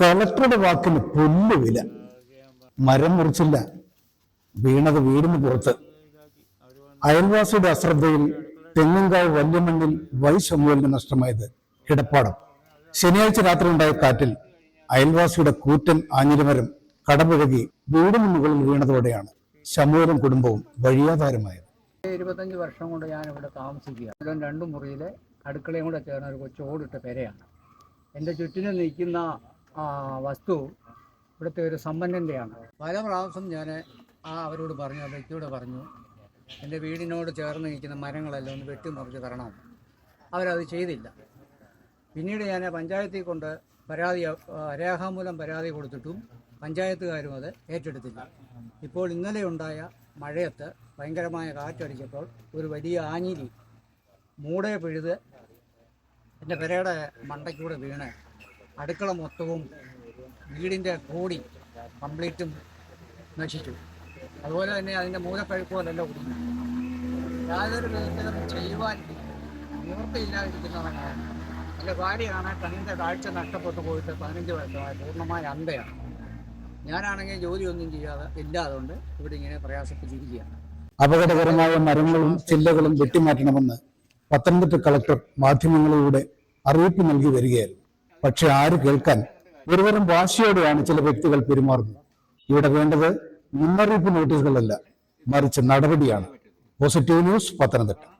കളക്ടറുടെ വാക്കിന് പുല്ലുവില മരം മുറിച്ചില്ല. വീണത് വീടിന് പുറത്ത്. അയൽവാസിയുടെ അശ്രദ്ധയിൽ തെങ്ങുംകാവ് വല്യമണ്ണിൽ വൈ ശമുവലിന് നഷ്ടമായത് കിടപ്പാടം. ശനിയാഴ്ച രാത്രി ഉണ്ടായ കാറ്റിൽ അയൽവാസിയുടെ കൂറ്റൻ ആഞ്ഞിലിമരം കടപുഴകി വീടിന് മുകളിൽ വീണതോടെയാണ് ശമുവലും കുടുംബവും വഴിയാധാരമായത്. ഇരുപത്തഞ്ച് വർഷം കൊണ്ട് ഞാൻ ഇവിടെ താമസിക്കുക രണ്ടു മുറിയിലെ അടുക്കളയും കൂടെ ചേർന്ന ഒരു കൊച്ചോടിട്ട പെരയാണ്. എന്റെ ചുറ്റിനും നിൽക്കുന്ന വസ്തു ഇവിടുത്തെ ഒരു സമ്പന്നന്റെയാണ്. പല പ്രാവശ്യം ഞാൻ ആ അവരോട് പറഞ്ഞു ആ വ്യക്തിയോട് പറഞ്ഞു എന്റെ വീടിനോട് ചേർന്ന് നിൽക്കുന്ന മരങ്ങളെല്ലാം ഒന്ന് വെട്ടിമറിച്ച് തരണം. അവരത് ചെയ്തില്ല. പിന്നീട് ഞാൻ പഞ്ചായത്തിൽ കൊണ്ട് പരാതി രേഖാമൂലം പരാതി കൊടുത്തിട്ടും പഞ്ചായത്തുകാരും അത് ഏറ്റെടുത്തില്ല. ഇപ്പോൾ ഇന്നലെ ഉണ്ടായ മഴയത്ത് ഭയങ്കരമായ കാറ്റടിച്ചപ്പോൾ ഒരു വലിയ ആഞ്ഞിരി മൂടെ പിഴുത് എന്റെ പെരയുടെ മണ്ടയ്ക്കൂടെ വീണ് അടുക്കള മൊത്തവും വീടിന്റെ കോടി കംപ്ലീറ്റും നശിച്ചു. അതുപോലെ തന്നെ അതിന്റെ മൂലപ്പഴുക്കുകളെല്ലാം ഒടിഞ്ഞു. യാതൊരു വിധത്തിലും ചെയ്യുവാൻ നിവൃത്തിയില്ലാതിരിക്കുന്നവനാണ് എന്റെ ഭാര്യയാണ് കണ്ണിന്റെ കാഴ്ച നഷ്ടപ്പെട്ടു പോയിട്ട് പതിനഞ്ച് വർഷമായി പൂർണമായ അന്ധയാണ്. ഞാനാണെങ്കിൽ ജോലിയൊന്നും ചെയ്യാതെ ഇല്ലാതുകൊണ്ട് ഇവിടെ ഇങ്ങനെ പ്രയാസപ്പെട്ടിരിക്കുകയാണ്. അപകടകരമായ മരങ്ങളും ചില്ലകളും വെട്ടിമാറ്റണമെന്ന് പത്തനംതിട്ട കളക്ടർ മാധ്യമങ്ങളിലൂടെ അറിയിപ്പ് നൽകി വരികയായിരുന്നു. പക്ഷെ ആര് കേൾക്കാൻ? ഒരുതരം വാശിയോടെയാണ് ചില വ്യക്തികൾ പെരുമാറുന്നത്. ഇവിടെ വേണ്ടത് മുന്നറിയിപ്പ് നോട്ടീസുകളല്ല മറിച്ച് നടപടിയാണ്. Positive news Pathanamthitta.